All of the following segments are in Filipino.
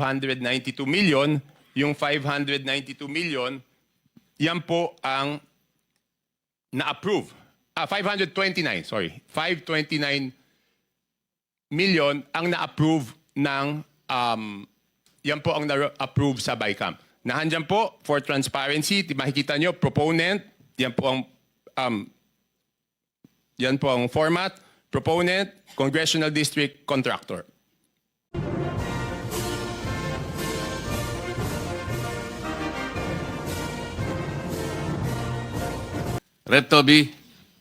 592 million, yung 592 million, yan po ang na-approve. Ah, 529, sorry. 529 million ang na-approve ng, um, yan po ang na-approve sa BICAM. Nahandyan po, for transparency, makikita nyo, proponent, yan po ang, um, yan po ang format, proponent, congressional district, contractor. Red Toby,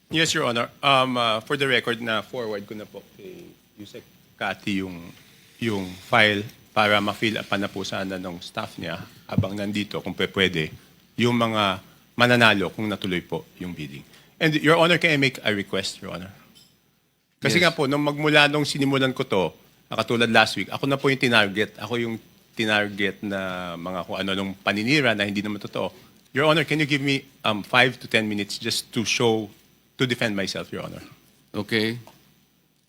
Yes, Your Honor. Um, uh, for the record na forward ko na po kay Yusek Kati yung, yung file para ma-fill up na po sana ng staff niya habang nandito kung pwede yung mga mananalo kung natuloy po yung bidding. And Your Honor, can I make a request, Your Honor? Kasi Yes. nga po, nung magmula nung sinimulan ko to, nakatulad last week, ako na po yung tinarget. Ako yung tinarget na mga kung ano nung paninira na hindi naman totoo. Your Honor, can you give me um, five to ten minutes just to show, to defend myself, Your Honor? okay.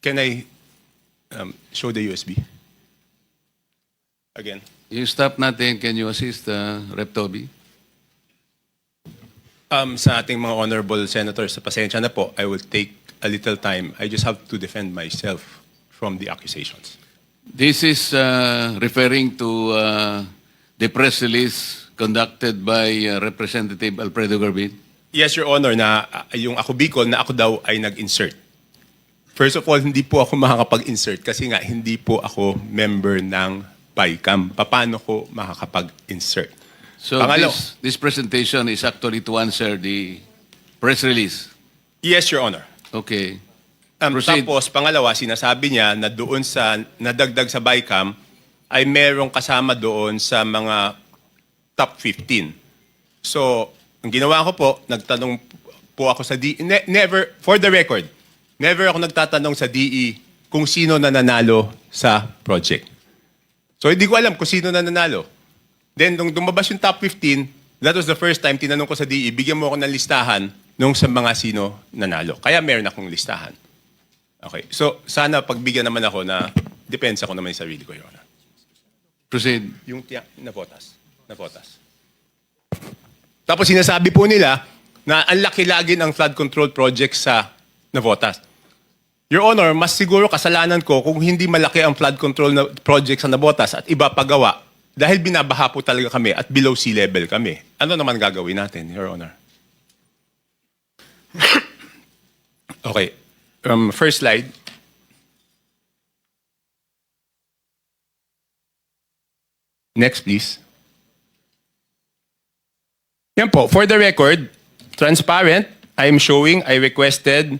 Can I um, show the USB? Again. Yung staff natin, can you assist uh, Rep Toby? Um, sa ating mga honorable senators, sa pasensya na po, I will take a little time. I just have to defend myself from the accusations. This is uh, referring to uh, the press release conducted by uh, Representative Alfredo Garbin. Yes, Your Honor, na uh, yung ako Bicol na ako daw ay nag-insert. First of all, hindi po ako makakapag-insert kasi nga hindi po ako member ng BICAM. Paano ko makakapag-insert? So Pangalo. this, this presentation is actually to answer the press release. Yes, Your Honor. Okay. Um, Proceed. tapos, pangalawa, sinasabi niya na doon sa, nadagdag sa BICAM, ay merong kasama doon sa mga top 15. So, ang ginawa ko po, nagtanong po ako sa DE. Ne- never, for the record, never ako nagtatanong sa DE kung sino na nanalo sa project. So, hindi ko alam kung sino na nanalo. Then, nung dumabas yung top 15, that was the first time tinanong ko sa DE, bigyan mo ako ng listahan nung sa mga sino nanalo. Kaya meron akong listahan. Okay. So, sana pagbigyan naman ako na depensa ko naman yung sarili ko, Your Honor. Proceed. Yung tiyak na botas. Na botas. Tapos sinasabi po nila na ang laki lagi ng flood control project sa Navotas. Your Honor, mas siguro kasalanan ko kung hindi malaki ang flood control na project sa Navotas at iba pagawa dahil binabaha po talaga kami at below sea level kami. Ano naman gagawin natin, Your Honor? okay. Um, first slide. Next, please. Yan po. For the record, transparent, I'm showing I requested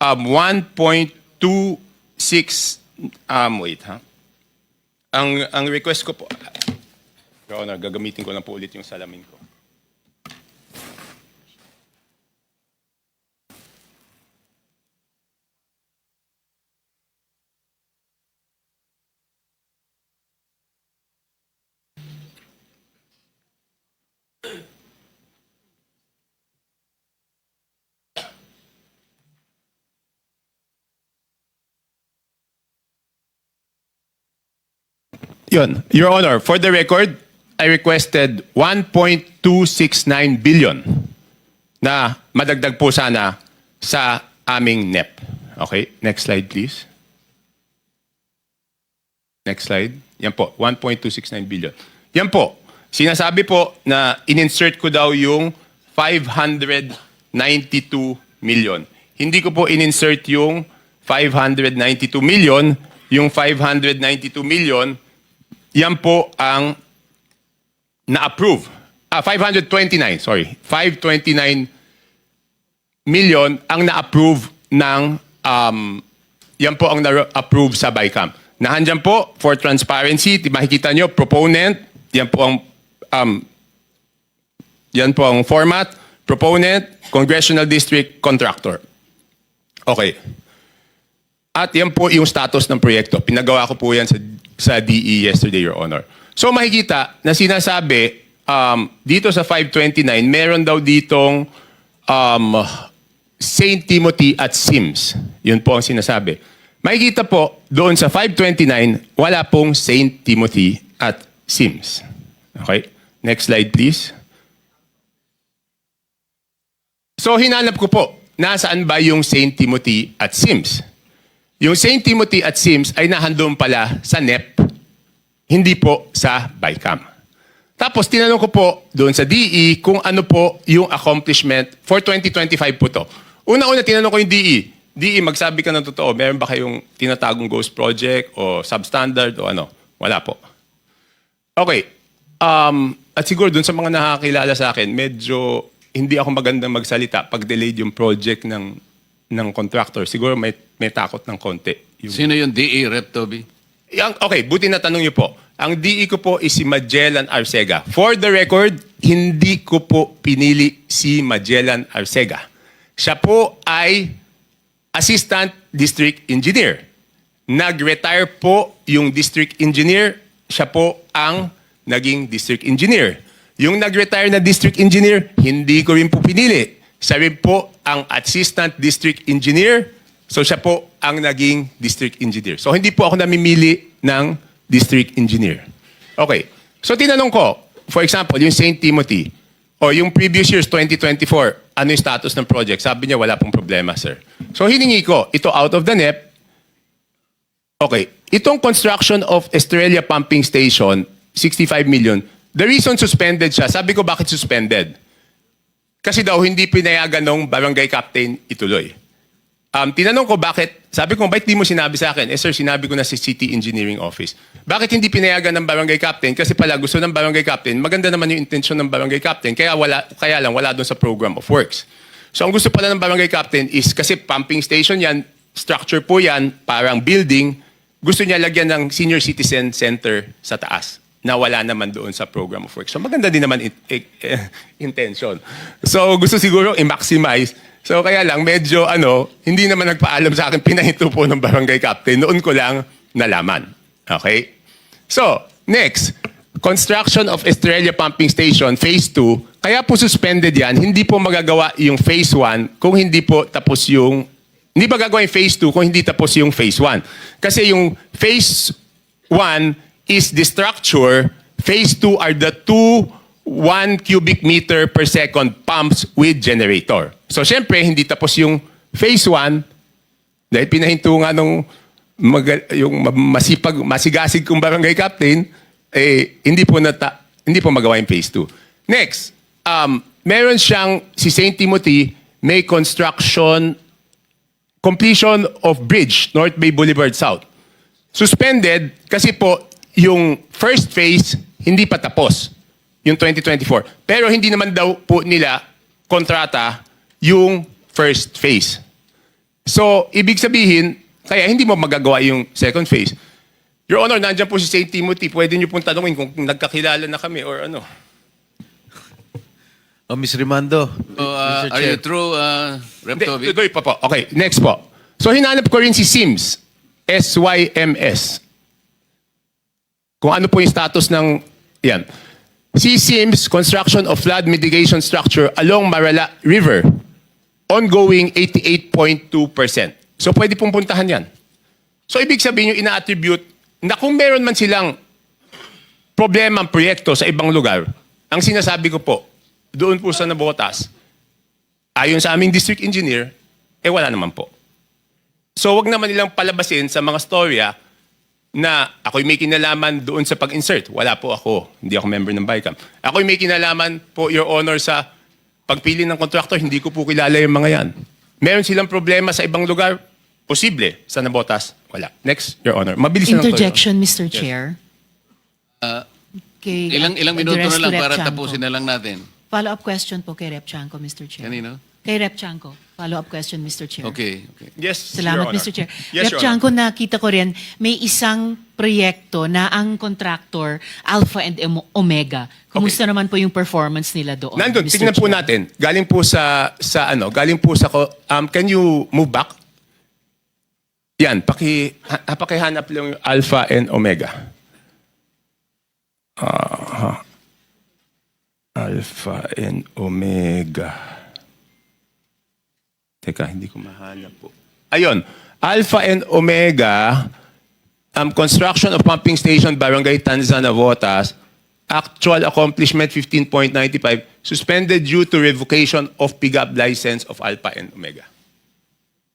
um, 1.26, um, wait ha. Ang, ang request ko po, Your Honor, gagamitin ko lang po ulit yung salamin ko. Yun. Your Honor, for the record, I requested 1.269 billion na madagdag po sana sa aming NEP. Okay, next slide please. Next slide. Yan po, 1.269 billion. Yan po, sinasabi po na in-insert ko daw yung 592 million. Hindi ko po in-insert yung 592 million. Yung 592 million, yan po ang na-approve. Ah, 529, sorry. 529 million ang na-approve ng, um, yan po ang na-approve sa BICAM. Nahandyan po, for transparency, makikita nyo, proponent, yan po ang, um, yan po ang format, proponent, congressional district, contractor. Okay. At yan po yung status ng proyekto. Pinagawa ko po yan sa, sa DE yesterday, Your Honor. So makikita na sinasabi, um, dito sa 529, meron daw ditong um, St. Timothy at Sims. Yun po ang sinasabi. Makikita po, doon sa 529, wala pong St. Timothy at Sims. Okay? Next slide, please. So, hinanap ko po, nasaan ba yung St. Timothy at Sims? Yung St. Timothy at Sims ay nahandong pala sa NEP, hindi po sa BICAM. Tapos, tinanong ko po doon sa DE kung ano po yung accomplishment for 2025 po to. Una-una, tinanong ko yung DE. DE, magsabi ka ng totoo, meron ba kayong tinatagong ghost project o substandard o ano? Wala po. Okay. Um, at siguro dun sa mga nakakilala sa akin, medyo hindi ako magandang magsalita pag delayed yung project ng ng contractor. Siguro may, may takot ng konti. Yung, Sino yung DE, Rep. Toby? Yang- okay, buti na tanong niyo po. Ang DE ko po is si Magellan Arcega. For the record, hindi ko po pinili si Magellan Arcega. Siya po ay Assistant District Engineer. Nag-retire po yung District Engineer. Siya po ang naging District Engineer. Yung nag-retire na District Engineer, hindi ko rin po pinili. Siya rin po ang Assistant District Engineer. So siya po ang naging District Engineer. So hindi po ako namimili ng District Engineer. Okay. So tinanong ko, for example, yung St. Timothy, o yung previous years, 2024, ano yung status ng project? Sabi niya, wala pong problema, sir. So hiningi ko, ito out of the NEP, Okay. Itong construction of Estrella Pumping Station, 65 million. The reason suspended siya, sabi ko bakit suspended? Kasi daw hindi pinayagan ng barangay captain ituloy. Um, tinanong ko bakit, sabi ko, bakit di mo sinabi sa akin? Eh sir, sinabi ko na si City Engineering Office. Bakit hindi pinayagan ng barangay captain? Kasi pala gusto ng barangay captain, maganda naman yung intensyon ng barangay captain, kaya, wala, kaya lang wala doon sa program of works. So ang gusto pala ng barangay captain is, kasi pumping station yan, structure po yan, parang building, gusto niya lagyan ng senior citizen center sa taas na wala naman doon sa program of work. So maganda din naman in- eh, eh, intention. So gusto siguro i-maximize. So kaya lang medyo ano, hindi naman nagpaalam sa akin pinahinto po ng barangay captain. Noon ko lang nalaman. Okay? So, next, construction of Estrella Pumping Station Phase 2. Kaya po suspended yan, hindi po magagawa yung Phase 1 kung hindi po tapos yung hindi ba gagawin phase 2 kung hindi tapos yung phase 1? Kasi yung phase 1 is the structure, phase 2 are the two 1 cubic meter per second pumps with generator. So syempre, hindi tapos yung phase 1 dahil pinahinto nga nung mag- yung ma- masipag, masigasig kong barangay captain, eh, hindi po nata, hindi po magawa yung phase 2. Next, um, meron siyang, si St. Timothy, may construction completion of bridge, North Bay Boulevard South. Suspended kasi po yung first phase hindi pa tapos, yung 2024. Pero hindi naman daw po nila kontrata yung first phase. So, ibig sabihin, kaya hindi mo magagawa yung second phase. Your Honor, nandiyan po si St. Timothy. Pwede niyo pong tanungin kung nagkakilala na kami or ano. Oh, Miss Rimando. So, uh, Mr. are you through, uh, Rep. Hindi, Toby? tuloy pa po. Okay, next po. So, hinanap ko rin si Sims. S-Y-M-S. Kung ano po yung status ng... Yan. Si Sims, construction of flood mitigation structure along Marala River. Ongoing 88.2%. So, pwede pong puntahan yan. So, ibig sabihin yung ina-attribute na kung meron man silang problema ang proyekto sa ibang lugar, ang sinasabi ko po, doon po sa nabotas, ayon sa aming district engineer, eh wala naman po. So wag naman nilang palabasin sa mga storya na ako'y may kinalaman doon sa pag-insert. Wala po ako. Hindi ako member ng BICAM. Ako'y may kinalaman po, Your Honor, sa pagpili ng contractor. Hindi ko po kilala yung mga yan. Meron silang problema sa ibang lugar? Posible. Sa Nabotas? Wala. Next, Your Honor. Mabilis na lang to, Your Honor. Interjection, Mr. Chair. Kay, Ilang, ilang uh, minuto address na lang Rep. para Chanco. tapusin na lang natin. Follow-up question po kay Rep. Chanco, Mr. Chair. Kanino? Kay Rep. Chanco. Follow-up question, Mr. Chair. Okay, okay. Yes, Salamat, Your Honor. Mr. Chair. Yes, Rep. Your Honor. Chanco, nakita ko rin, may isang proyekto na ang contractor, Alpha and Omega. Kumusta naman po yung performance nila doon? Nandun, Mr. tignan po Chair? natin. Galing po sa, sa ano, galing po sa, ko- um, can you move back? Yan, paki, ha, pakihanap lang yung alpha and omega. Ah, alpha and omega. Teka, hindi ko mahanap po. Ayun, alpha and omega, um, construction of pumping station Barangay Tanza Navotas, actual accomplishment 15.95, suspended due to revocation of PIGAP license of Alpha and Omega.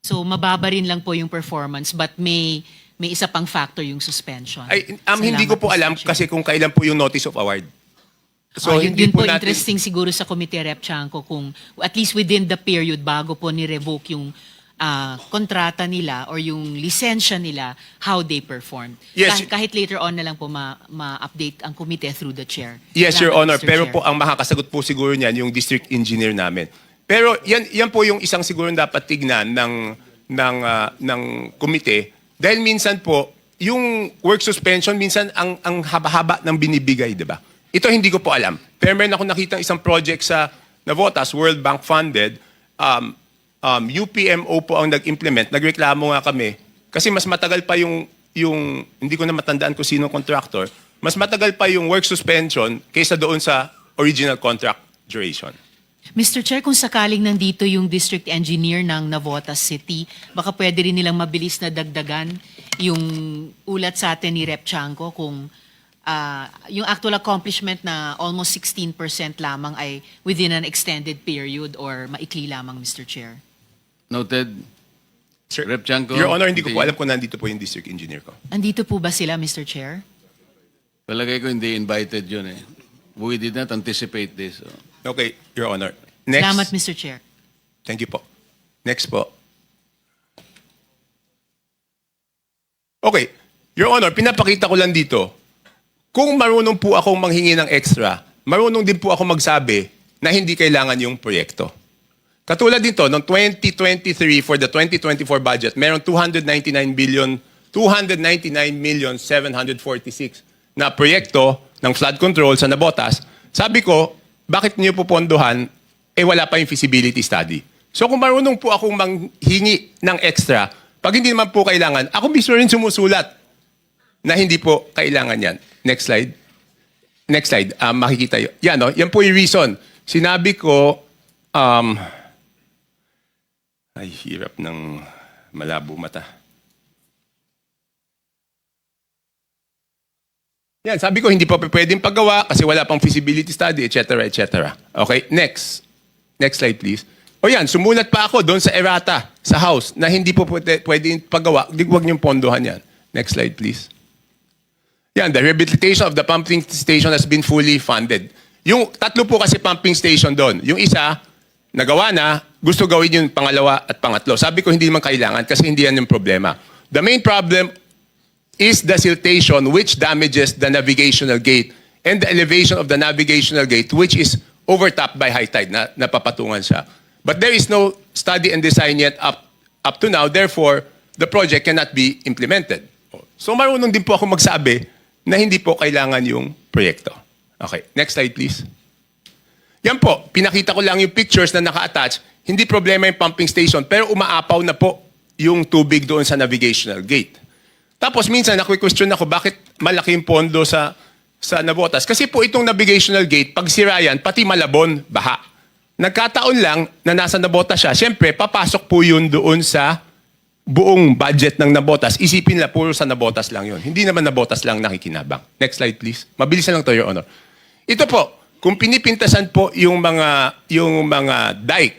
So mababa rin lang po yung performance but may may isa pang factor yung suspension. Ay, um, hindi ko po Mr. alam Chair. kasi kung kailan po yung notice of award. So, yun, hindi yun po, natin- interesting siguro sa Committee Rep Chanco kung at least within the period bago po ni-revoke yung ah, kontrata nila or yung lisensya nila, how they perform. Yes. Kah- kahit later on na lang po ma- ma-update ang committee through the chair. Yes, Your Honor. Mr. Pero Chair. po ang makakasagot po siguro niyan yung district engineer namin. Pero yan yan po yung isang siguro dapat tignan ng ng ah, ng komite dahil minsan po yung work suspension minsan ang ang haba-haba ng binibigay, 'di ba? Ito hindi ko po alam. Pero meron ako nakita isang project sa Navotas, World Bank funded. Um, um, UPMO po ang nag-implement. Nagreklamo nga kami kasi mas matagal pa yung yung hindi ko na matandaan kung sino contractor. Mas matagal pa yung work suspension kaysa doon sa original contract duration. Mr. Chair, kung sakaling nandito yung district engineer ng Navotas City, baka pwede rin nilang mabilis na dagdagan yung ulat sa atin ni Rep Chanco kung ah, yung actual accomplishment na almost 16% lamang ay within an extended period or maikli lamang, Mr. Chair. Noted. Sir, Rep. Chanco, Your Honor, hindi ko po alam kung nandito po yung district engineer ko. Andito po ba sila, Mr. Chair? Palagay ko hindi invited yun eh. We did not anticipate this. so. Okay, Your Honor. Next. Salamat, Mr. Chair. Thank you po. Next po. Okay. Your Honor, pinapakita ko lang dito, kung marunong po akong manghingi ng extra, marunong din po ako magsabi na hindi kailangan yung proyekto. Katulad dito, noong 2023 for the 2024 budget, meron 299 billion, 299 million 746 na proyekto ng flood control sa Nabotas. Sabi ko, bakit niyo pupondohan, eh wala pa yung feasibility study. So kung marunong po akong manghingi ng extra, pag hindi naman po kailangan, ako mismo rin sumusulat na hindi po kailangan yan. Next slide. Next slide. Um, makikita yun. Yan, no? yan po yung reason. Sinabi ko, um, ay, hirap ng malabo mata. Yan, sabi ko, hindi pa pwedeng paggawa kasi wala pang feasibility study, etc., etc. Okay, next. Next slide, please. O yan, sumulat pa ako doon sa errata, sa house, na hindi po pwede, pwedeng paggawa. Huwag niyong pondohan yan. Next slide, please. Yan, the rehabilitation of the pumping station has been fully funded. Yung tatlo po kasi pumping station doon. Yung isa, nagawa na, gusto gawin yung pangalawa at pangatlo. Sabi ko hindi naman kailangan kasi hindi yan yung problema. The main problem is the siltation which damages the navigational gate and the elevation of the navigational gate which is overtopped by high tide na napapatungan siya. But there is no study and design yet up up to now therefore the project cannot be implemented. So marunong din po ako magsabi na hindi po kailangan yung proyekto. Okay, next slide please. Yan po, pinakita ko lang yung pictures na naka-attach. Hindi problema yung pumping station, pero umaapaw na po yung tubig doon sa navigational gate. Tapos minsan, nakwi-question ako, bakit malaki yung pondo sa, sa Navotas? Kasi po itong navigational gate, pag sira yan, pati Malabon, baha. Nagkataon lang na nasa Navotas siya. Siyempre, papasok po yun doon sa buong budget ng Nabotas. Isipin nila, puro sa Nabotas lang yun. Hindi naman Nabotas lang nakikinabang. Next slide, please. Mabilis lang to, Your Honor. Ito po, kung pinipintasan po yung mga, yung mga dike,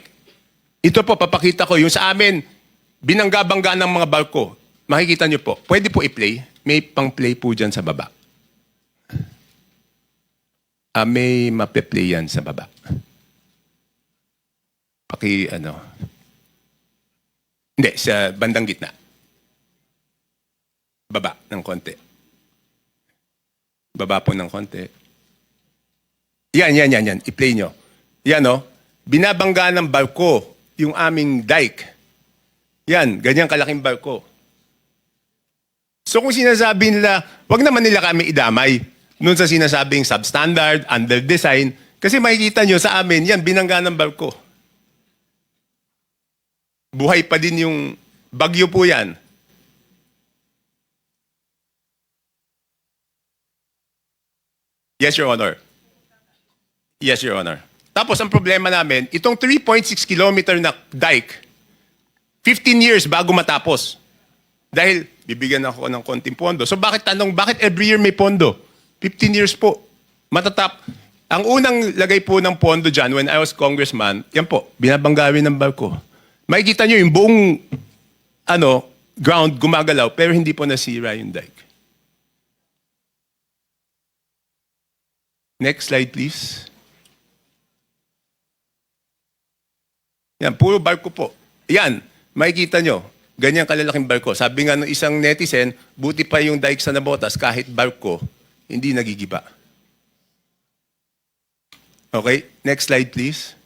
ito po, papakita ko, yung sa amin, binangga-bangga ng mga barko. Makikita nyo po. Pwede po i-play. May pang-play po dyan sa baba. Ah, may mape-play yan sa baba. Paki, ano. Hindi, sa bandang gitna. Baba ng konti. Baba po ng konti. Yan, yan, yan, yan. I-play nyo. Yan, no? Binabangga ng barko yung aming dike. Yan, ganyan kalaking barko. So kung sinasabi nila, wag naman nila kami idamay nun sa sinasabing substandard, under design, kasi makikita nyo sa amin, yan, binangga ng barko. Buhay pa din yung bagyo po yan. Yes, Your Honor. Yes, Your Honor. Tapos ang problema namin, itong 3.6 kilometer na dike, 15 years bago matapos. Dahil bibigyan ako ng konting pondo. So bakit tanong, bakit every year may pondo? 15 years po. Matatap. Ang unang lagay po ng pondo dyan when I was congressman, yan po, binabanggawin ng barko. Makikita nyo yung buong ano, ground gumagalaw pero hindi po nasira yung dike. Next slide please. Yan, puro barko po. Yan, makikita nyo, ganyan kalalaking barko. Sabi nga ng isang netizen, buti pa yung dike sa Nabotas kahit barko, hindi nagigiba. Okay, next slide please.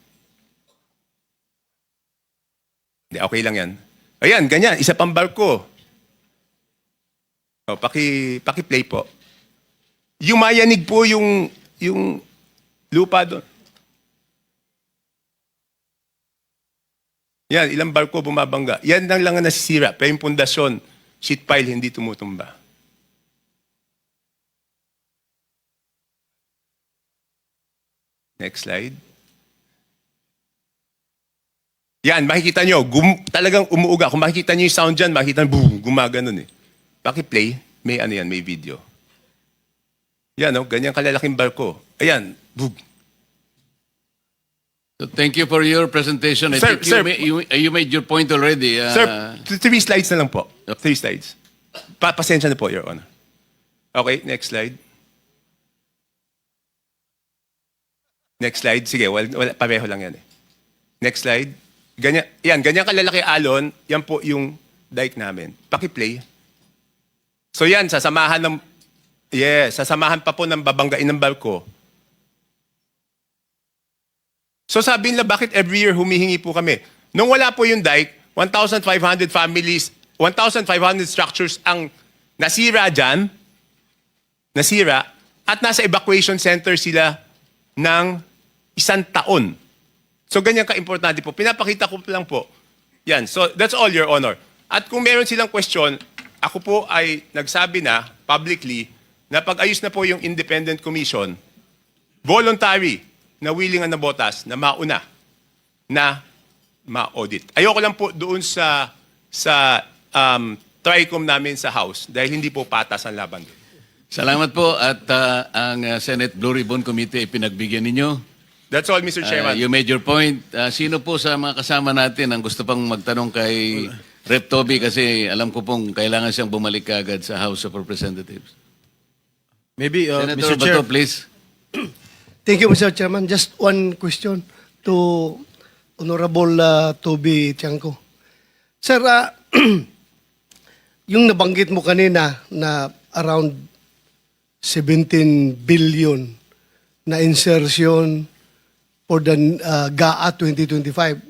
Hindi, okay lang yan. Ayan, ganyan, isa pang barko. O, paki, paki-play po. Yumayanig po yung, yung lupa doon. Yan, ilang barko bumabangga. Yan lang lang ang nasisira. Pero yung pundasyon, sheet pile, hindi tumutumba. Next slide. Yan, makikita nyo, gum, talagang umuuga. Kung makikita nyo yung sound dyan, makikita nyo, boom, gumaganon eh. Paki-play, may ano yan, may video. Yan, oh, ganyan kalalaking barko. Ayan, boom. So thank you for your presentation. I Sir, think sir. you, ma- you, you made your point already. uh, Sir, th- three slides na lang po. Three slides. Pa pasensya na po, Your Honor. Okay, next slide. Next slide. Sige, wala, wala, pareho lang yan eh. Next slide. Ganyan, yan, ganyan kalalaki alon, yan po yung dike namin. Paki-play. So yan, sasamahan ng, yes, sasamahan pa po ng babanggain ng barko. So sabi nila, bakit every year humihingi po kami? Nung wala po yung dike, 1,500 families, 1,500 structures ang nasira dyan, nasira, at nasa evacuation center sila ng isang taon. So ganyan ka-importante po. Pinapakita ko lang po. Yan. So that's all, Your Honor. At kung meron silang question, ako po ay nagsabi na publicly na pag-ayos na po yung independent commission, voluntary na willing ang nabotas na mauna na ma-audit. Ayoko lang po doon sa sa um, TRICOM namin sa House dahil hindi po patas ang laban doon. Salamat po at uh, ang uh, Senate Blue Ribbon Committee ay pinagbigyan ninyo. That's all, Mr. Uh, Chairman. you made your point. Uh, sino po sa mga kasama natin ang gusto pang magtanong kay Rep. Toby kasi alam ko pong kailangan siyang bumalik agad sa House of Representatives. Maybe, uh, Senator Mr. Chair. Bato, please. Thank you, Mr. Chairman. Just one question to Honorable uh, Toby Tiangco. Sir, uh, yung nabanggit mo kanina na around 17 billion na insertion for the uh, GAA 2025,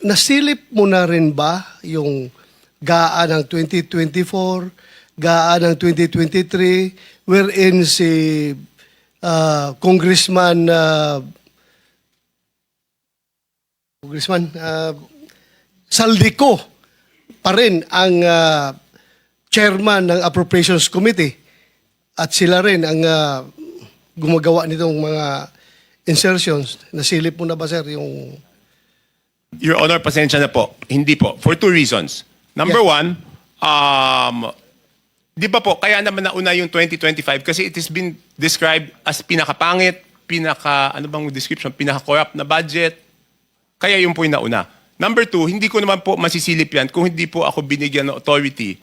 nasilip mo na rin ba yung GAA ng 2024, GAA ng 2023, wherein si uh, Congressman uh, Congressman uh, Saldico pa rin ang uh, chairman ng Appropriations Committee. At sila rin ang uh, gumagawa nitong mga insertions. Nasilip mo na ba sir yung Your Honor, pasensya na po. Hindi po. For two reasons. Number Yeah. one, um, di ba po, kaya naman nauna yung 2025 kasi it has been described as pinakapangit, pinaka, ano bang description, pinaka-corrupt na budget. Kaya yun po yung nauna. Number two, hindi ko naman po masisilip yan kung hindi po ako binigyan ng authority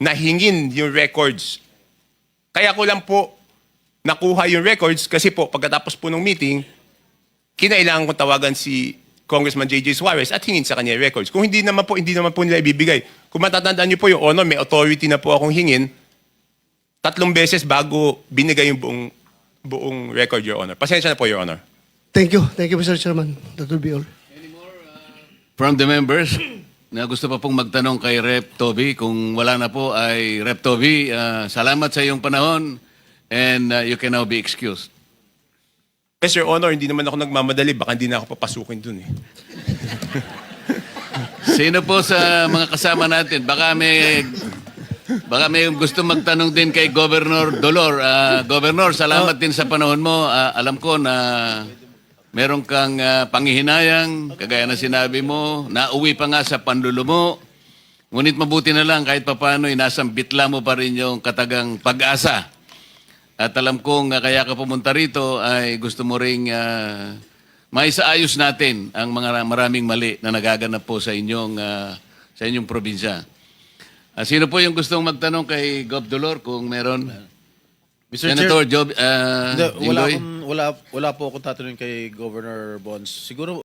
na hingin yung records. Kaya ko lang po nakuha yung records kasi po pagkatapos po ng meeting, kinailangan kong tawagan si Congressman J.J. Suarez at hingin sa kanya yung records. Kung hindi naman po, hindi naman po nila ibibigay. Kung matatandaan niyo po yung honor, may authority na po akong hingin tatlong beses bago binigay yung buong, buong record, Your Honor. Pasensya na po, Your Honor. Thank you. Thank you, Mr. Chairman. That will be all. From the members na gusto pa pong magtanong kay Rep. Toby, kung wala na po ay Rep. Toby, uh, salamat sa iyong panahon and uh, you can now be excused. Yes, Your Honor, hindi naman ako nagmamadali. Baka hindi na ako papasukin dun eh. Sino po sa mga kasama natin? Baka may baka may gusto magtanong din kay Governor Dolor. Ah, Governor, salamat din sa panahon mo. Ah, alam ko na meron kang ah, panghihinayang, kagaya na sinabi mo, nauwi pa nga sa panlulumo. Ngunit mabuti na lang kahit papano, inasambitla mo pa rin yung katagang pag-asa. At alam kong ah, kaya ka pumunta rito ay gusto mo ring uh, maisaayos natin ang mga maraming mali na nagaganap po sa inyong ah, sa inyong probinsya. Ah, sino po yung gustong magtanong kay Gov. Dolor kung meron? Mr. Senator Chair, Job, ah, hindi, wala, Jinggoy? akong, wala, wala po akong tatanungin kay Governor Bonds. Siguro